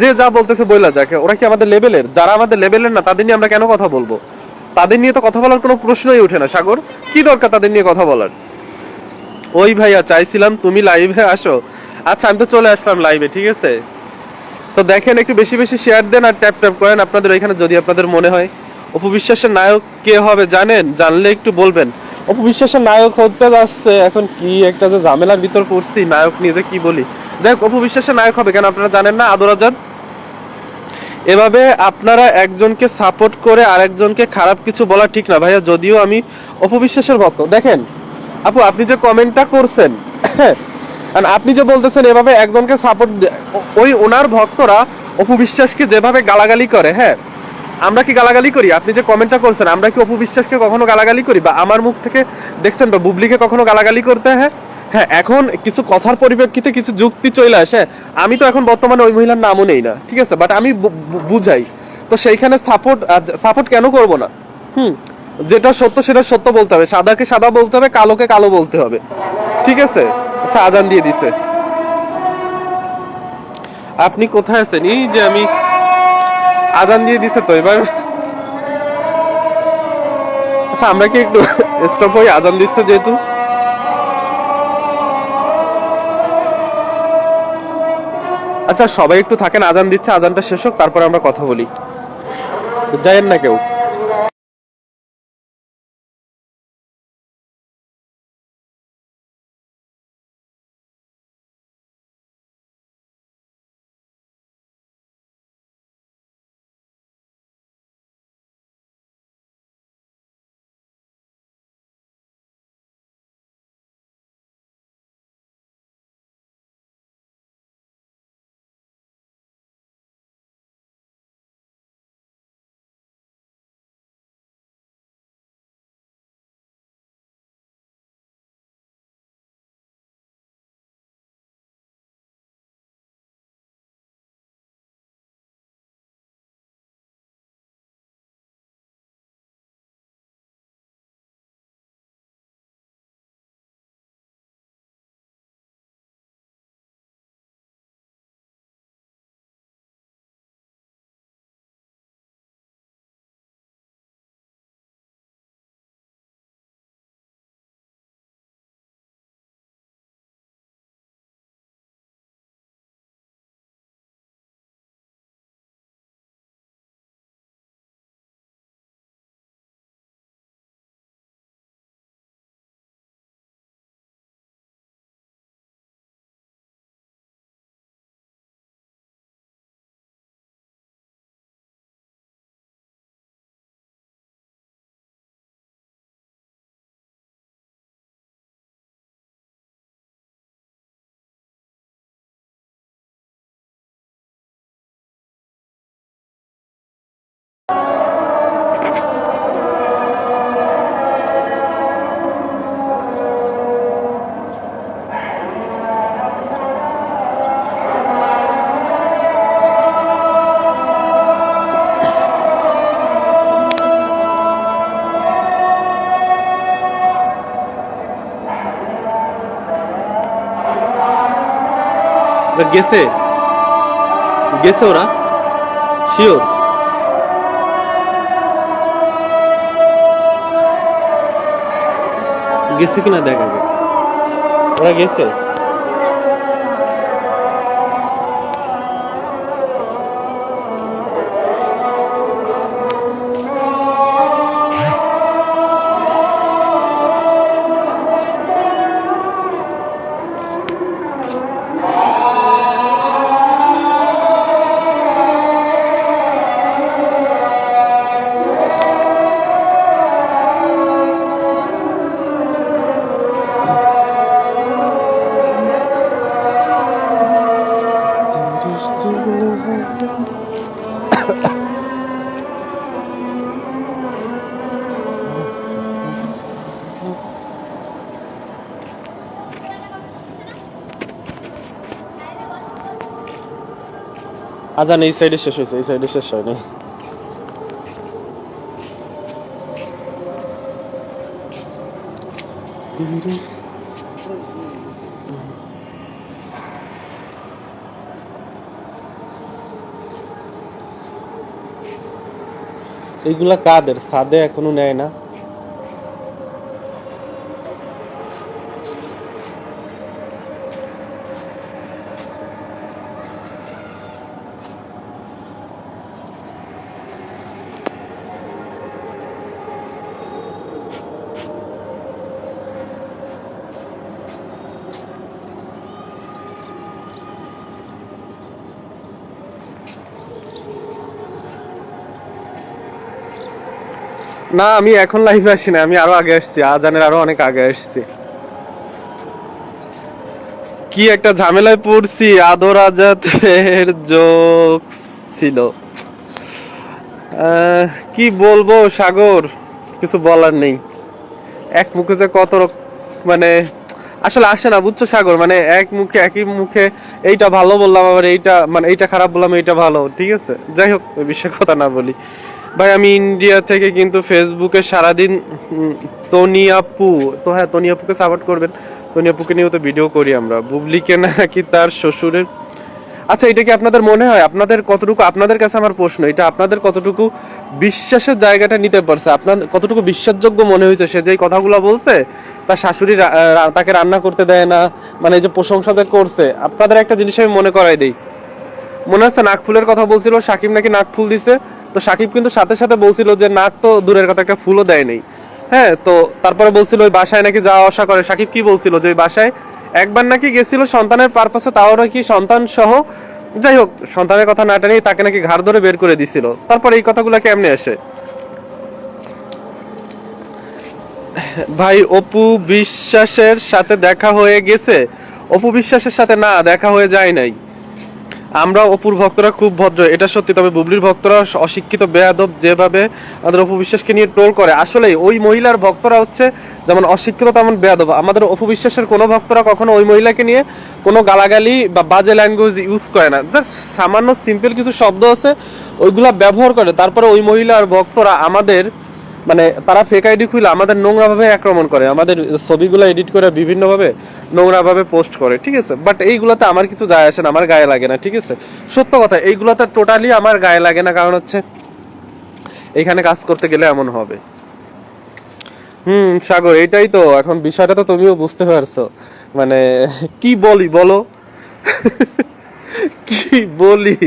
যে যা বলতেছে বইলা যাকে, ওরা কি আমাদের লেভেলের যারা আমাদের লেভেলের না, তাদের নিয়ে আমরা কেন কথা বলব? তাদের নিয়ে তো কথা বলার কোনো প্রশ্নই ওঠে না, সাগর। কি দরকার তাদের নিয়ে কথা বলার? ওই ভাইয়া, চাইছিলাম তুমি লাইভে আসো। আচ্ছা আমি তো চলে আসলাম লাইভে ঠিক আছে? তো দেখেন, একটু বেশি বেশি শেয়ার দেন আর ট্যাপ ট্যাপ করেন। আপনাদের এখানে যদি আপনাদের মনে হয় অপবিশ্বাসের নায়ক কে হবে জানেন? জানলে একটু বলবেন। অপু বিশ্বাসের নায়ক হতে যাচ্ছে। এখন কি একটা যে ঝামেলার ভিতর পড়ছি, নায়ক নিয়ে যে কি বলি। যাই হোক অপু বিশ্বাসের নায়ক হবে কেন আপনারা জানেন না? আদর আজাদ এভাবে আপনারা একজনকে সাপোর্ট করে আরেকজনকে খারাপ কিছু বলা ঠিক না। ভাইয়া, যদিও আমি অপবিশ্বাসের ভক্ত। দেখেন, আপু, আপনি যে কমেন্টটা করছেন আর আপনি যে বলতেছেন এভাবে একজনকে সাপোর্ট ওই ওনার ভক্তরা অপু বিশ্বাসকে যেভাবে গালাগালি করে হ্যাঁ আমরা কি গালাগালি করি? আপনি যে কমেন্টটা করছেন, আমরা কি অপু বিশ্বাসকে কখনো গালাগালি করি? বা আমার মুখ থেকে দেখছেন বা বুবলিকে কখনো গালাগালি করতে হ্যাঁ? হ্যাঁ এখন কিছু কথার পরিপ্রেক্ষিতে কিছু যুক্তি চলে আসে। আমি তো এখন বর্তমানে ওই মহিলার নামও নেই না, ঠিক আছে? বাট আমি বুঝাই। তো সেইখানে সাপোর্ট সাপোর্ট কেন করব না? হুম, যেটা সত্য সেটা সত্য বলতে হবে। সাদাকে সাদা বলতে হবে, কালোকে কালো বলতে হবে। ঠিক আছে? আচ্ছা আজান দিয়ে দিছে। আপনি কোথায় আছেন? এই যে আমি আজান দিয়ে দিছে তো, এবার আচ্ছা আমরা কি একটু স্টপ হই আজান দিচ্ছে যেহেতু? আচ্ছা সবাই একটু থাকেন আজান দিচ্ছে আজানটা শেষ হোক, তারপরে আমরা কথা বলি। যাইয়েন না কেউ। গেছে? গেছে ওরা? শিওর গেছে কিনা দেখাবে। ওরা গেছে? আজান এই সাইডে শেষ হয়েছে, এই সাইডে শেষ হয়নি। এইগুলা কাদের? সাদে এখনও নেয় না। না, আমি এখন লাইভে আসি না আমি আরও আগে আসছি, আজানের আরও অনেক আগে আসছি। কি একটা ঝামেলায় পড়ছি, আদর আজাদের যোগ ছিল। কি বলব, সাগর? কিছু বলার নেই। এক মুখে যে কত মানে আসলে আসে না, বুঝছ সাগর? মানে এক মুখে, একই মুখে, এইটা ভালো বললাম, আবার এইটা মানে এইটা খারাপ বললাম, এইটা ভালো, ঠিক আছে? যাই হোক বিষয়ে কথা না বলি। ভাই আমি ইন্ডিয়া থেকে কিন্তু ফেসবুকে সারাদিন উম, তনিয়াপু তো হ্যাঁ তনিয়াপুকে সাপোর্ট করবেন। তনিয়াপুকে নিয়েও তো ভিডিও করি আমরা। বুবলিকে নাকি তার শ্বশুরের? আচ্ছা এটা কি আপনাদের মনে হয়? আপনাদের কতটুকু আপনাদের কাছে আমার প্রশ্ন এটা আপনাদের কতটুকু বিশ্বাসের জায়গাটা নিতে পারছে? আপনার কতটুকু বিশ্বাসযোগ্য মনে হয়েছে? সে যে কথাগুলো বলছে তার শাশুড়ি তাকে রান্না করতে দেয় না মানে এই যে প্রশংসা করছে আপনাদের একটা জিনিস আমি মনে করাই দেই। মনে আছে নাক ফুলের কথা বলছিল সাকিব নাকি নাক ফুল দিছে? তো সাকিব কিন্তু সাথে সাথে বলছিল যে, নাক তো দূরের কথা, একটা ফুলও দেয় নেই। হ্যাঁ তো তারপরে বলছিল, ওই বাসায় নাকি যাওয়া আসা করে। সাকিব কি বলছিল যে, ওই বাসায় একবার নাকি গেছিল সন্তানের পারপাসে তাও নাকি সন্তান সহ যাই হোক, সন্তানের কথা না টেনেই তাকে নাকি ঘাড় ধরে বের করে দিছিল। তারপর এই কথাগুলো কেমনে আসে? ভাই, অপু বিশ্বাসের সাথে দেখা হয়ে গেছে? অপু বিশ্বাসের সাথে না, দেখা হয়ে যায় নাই। আমরা অপুর ভক্তরা খুব ভদ্র, এটা সত্যি, তবে বুবলির ভক্তরা অশিক্ষিত, বেয়াদব যেভাবে আমাদের অপু বিশ্বাসকে নিয়ে ট্রোল করে আসলে ওই মহিলার ভক্তরা হচ্ছে যেমন অশিক্ষিত তেমন বেয়াদব। আমাদের অপু বিশ্বাসের কোনো ভক্তরা কখনো ওই মহিলাকে নিয়ে কোনো গালাগালি বা বাজে ল্যাঙ্গুয়েজ ইউজ করে না। জাস্ট সামান্য সিম্পল কিছু শব্দ আছে, ওইগুলা ব্যবহার করে, তারপরে ওই মহিলার ভক্তরা আমাদের মানে তারা ফেক আইডি খুলে আমাদের নোংরা ভাবে আক্রমণ করে, আমাদের ছবিগুলো এডিট করে বিভিন্ন ভাবে নোংরা ভাবে পোস্ট করে, ঠিক আছে? বাট এইগুলাতে আমার কিছু যায় আসে না, আমার গায়ে লাগে না, ঠিক আছে? সত্য কথা, এইগুলাতে টোটালি আমার গায়ে লাগে না, কারণ হচ্ছে এখানে কাজ করতে গেলে এমন হবে। হুম, সাগর এটাই তো, এখন বিষয়টা তো তুমিও বুঝতে পারছ। মানে কি বলি, বলো? কি বলি?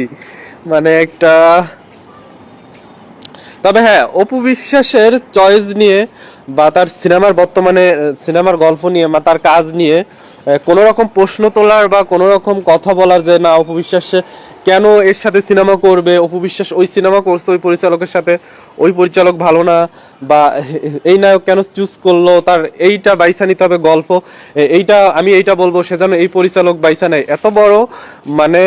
মানে একটা তবে হ্যাঁ অপু বিশ্বাসের চয়েস নিয়ে বা তার সিনেমার বর্তমানে সিনেমার গল্প নিয়ে বা তার কাজ নিয়ে কোনো রকম প্রশ্ন তোলার বা কোনো রকম কথা বলার যে না, অপু বিশ্বাসে কেন এর সাথে সিনেমা করবে? অপু বিশ্বাস ওই সিনেমা করছে, ওই পরিচালকের সাথে, ওই পরিচালক ভালো না, বা এই নায়ক কেন চুজ করল? তার এইটা বাইসা নিতে হবে গল্প। এইটা, আমি এইটা বলব, সে যেন এই পরিচালক বাইসা নেয়। এত বড় মানে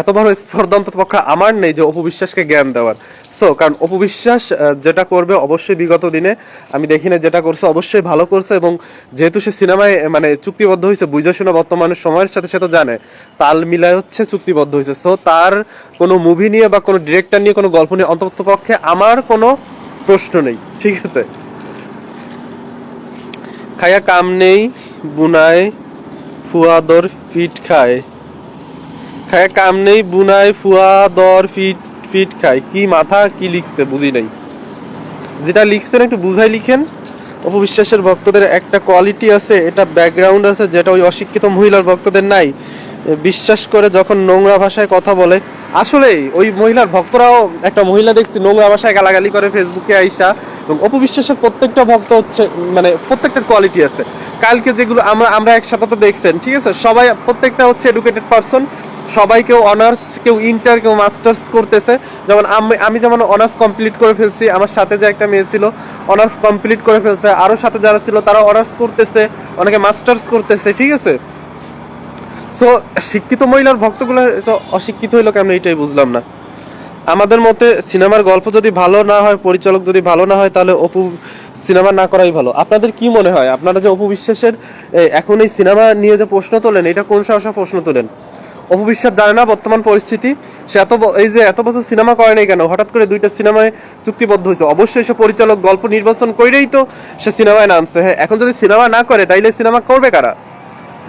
এত বড় স্পর্ধা অন্তত পক্ষে আমার নেই যে অপু বিশ্বাসকে জ্ঞান দেওয়ার। সো কারণ অপবিশ্বাস যেটা করবে অবশ্যই বিগত দিনে। আমি দেখি না যেটা করছে, অবশ্যই ভালো করছে এবং যেহেতু সে সিনেমায় মানে চুক্তিবদ্ধ হয়েছে, বুঝে শুনে বর্তমানে সময়ের সাথে সে তো জানে, তাল মিলায় হচ্ছে চুক্তিবদ্ধ হয়েছে। সো তার কোনো মুভি নিয়ে বা কোনো ডিরেক্টর নিয়ে কোনো গল্প নিয়ে অন্তত পক্ষে আমার কোনো প্রশ্ন নেই, ঠিক আছে? খায়া কাম নেই, বুনায় ফুয়াদর ফিট খায়। খায় কাম নেই, বুনায় ফুয়াদর ফিট ফিট খায়, কি মাথা, কি লিখছে, বুঝি নাই। যেটা লিখছেন একটু বুঝাই লিখেন। অপবিশ্বাসের ভক্তদের একটা কোয়ালিটি আছে, এটা ব্যাকগ্রাউন্ড আছে, যেটা ওই অশিক্ষিত মহিলার ভক্তদের নাই। বিশ্বাস করে যখন নোংরা ভাষায় কথা বলে আসলেই ওই মহিলার ভক্তরাও একটা মহিলা দেখছি নোংরা ভাষায় গালাগালি করে ফেসবুকে আইসা, এবং অপবিশ্বাসের প্রত্যেকটা ভক্ত হচ্ছে মানে প্রত্যেকটার কোয়ালিটি আছে। কালকে যেগুলো আমরা আমরা একসাথে তো দেখছেন, ঠিক আছে? সবাই, প্রত্যেকটা হচ্ছে এডুকেটেড পারসন সবাই কেউ অনার্স কেউ ইন্টার কেউ মাস্টার্স করতেছে। যেমন আমি আমি যেমন অনার্স কমপ্লিট করে ফেলছি, আমার সাথে যে একটা মেয়ে ছিল অনার্স কমপ্লিট করে ফেলছে। আরও সাথে যারা ছিল তারা অনার্স করতেছে, অনেকে মাস্টার্স করতেছে, ঠিক আছে? সো শিক্ষিত মহিলার ভক্তগুলো অশিক্ষিত হইল কেন এইটাই বুঝলাম না। আমাদের মতে সিনেমার গল্প যদি ভালো না হয়, পরিচালক যদি ভালো না হয়, তাহলে অপু সিনেমা না করাই ভালো। আপনাদের কি মনে হয়? আপনারা যে অপু বিশ্বাসের এখন এই সিনেমা নিয়ে যে প্রশ্ন তোলেন, এটা কোন সাহসা প্রশ্ন তোলেন? অপু বিশ্বাস জানে না বর্তমান পরিস্থিতি। সে এত এই যে এত বছর সিনেমা করে নাই কেন? হঠাৎ করে দুইটা সিনেমায় চুক্তিবদ্ধ হয়েছে। অবশ্যই সে পরিচালক গল্প নির্বাচন করেই তো সে সিনেমায় নামছে। হ্যাঁ এখন যদি সিনেমা না করে, তাইলে সিনেমা করবে কারা?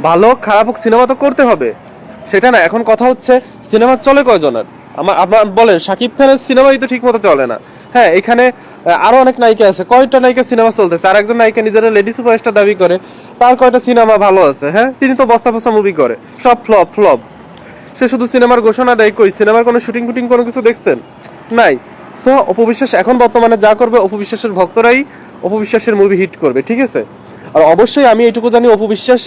ভালো, খারাপ হোক, সিনেমা তো করতে হবে। সেটা না, এখন কথা হচ্ছে সিনেমা চলে কয়জনের? আমার আপনার বলেন, শাকিব খানের সিনেমাই তো ঠিক মতো চলে না। হ্যাঁ এখানে আরও অনেক নায়িকা আছে। কয়টা নায়িকা সিনেমা চলতেছে? আর একজন নায়িকা নিজের লেডি সুপারস্টার দাবি করে, তার কয়টা সিনেমা ভালো আছে? হ্যাঁ তিনি তো বস্তা ফসা মুভি করে। সব ফ্লপ ফ্লপ সে শুধু সিনেমার ঘোষণা দেয় কই? সিনেমার কোনো শুটিং ফুটিং কোনো কিছু দেখছেন? নাই। সো অপবিশ্বাস এখন বর্তমানে যা করবে অপবিশ্বাসের ভক্তরাই অপবিশ্বাসের মুভি হিট করবে, ঠিক আছে? আর অবশ্যই আমি এটুকু জানি অপবিশ্বাস